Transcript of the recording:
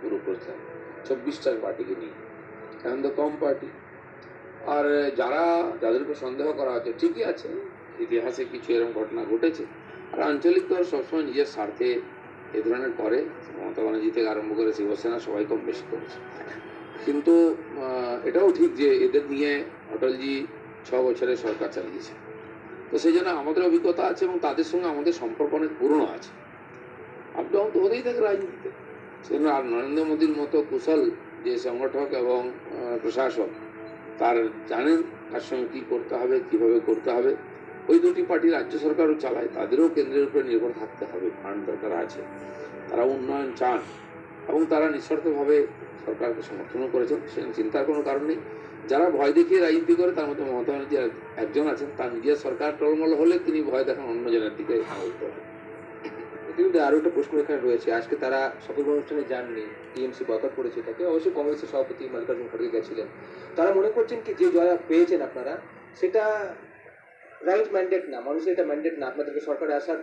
পুরো প্রশ্ন চব্বিশটার পার্টিকে নিয়ে। এখন তো কম পার্টি। আর যারা যাদেরকে সন্দেহ করা হচ্ছে, ঠিকই আছে। ইতিহাসে কিছু এরকম ঘটনা ঘটেছে। আর আঞ্চলিক দল সবসময় নিজের স্বার্থে এ ধরনের করে। মমতা ব্যানার্জি থেকে আরম্ভ করে শিবসেনা সবাই কম বেশি করেছে। কিন্তু এটাও ঠিক যে এদের নিয়ে অটলজি ছ বছরের সরকার চালিয়েছে। তো সেই জন্য আমাদের অভিজ্ঞতা আছে এবং তাদের সঙ্গে আমাদের সম্পর্ক অনেক পুরনো আছে। আপ ডাউন তো হতেই থাকে রাজনীতিতে। সেজন্য আর নরেন্দ্র মোদীর মতো কুশল যে সংগঠক এবং প্রশাসক, তার জানেন তার সঙ্গে কী করতে হবে, কীভাবে করতে হবে। ওই দুটি পার্টি রাজ্য সরকারও চালায়, তাদেরও কেন্দ্রের উপরে নির্ভর থাকতে হবে ফান্ড দরকার আছে। তারা উন্নয়ন চান এবং তারা নিঃশর্তভাবে সরকারকে সমর্থনও করেছেন সে চিন্তার কোনো কারণ নেই। যারা ভয় দেখিয়ে রাজনীতি করে, তার মধ্যে মমতা ব্যানার্জি একজন আছেন, তার নিজের সরকার টলমল হলে তিনি ভয় দেখান অন্য জনের দিকে। আঙুল তোলেন। কিন্তু আরও একটা প্রশ্ন এখানে রয়েছে। আজকে তারা সফল অনুষ্ঠানে যাননি। টিএমসি বয়কট করেছে তাকে অবশ্যই কংগ্রেসের সভাপতি মল্লিকার্জুন খড়গে গেছিলেন। তারা মনে করছেন কি, যে জয়া পেয়েছেন আপনারা, সেটা রাইট ম্যান্ডেট না। মানুষের এটা ম্যান্ডেট না। আপনাদেরকে সরকারে আসার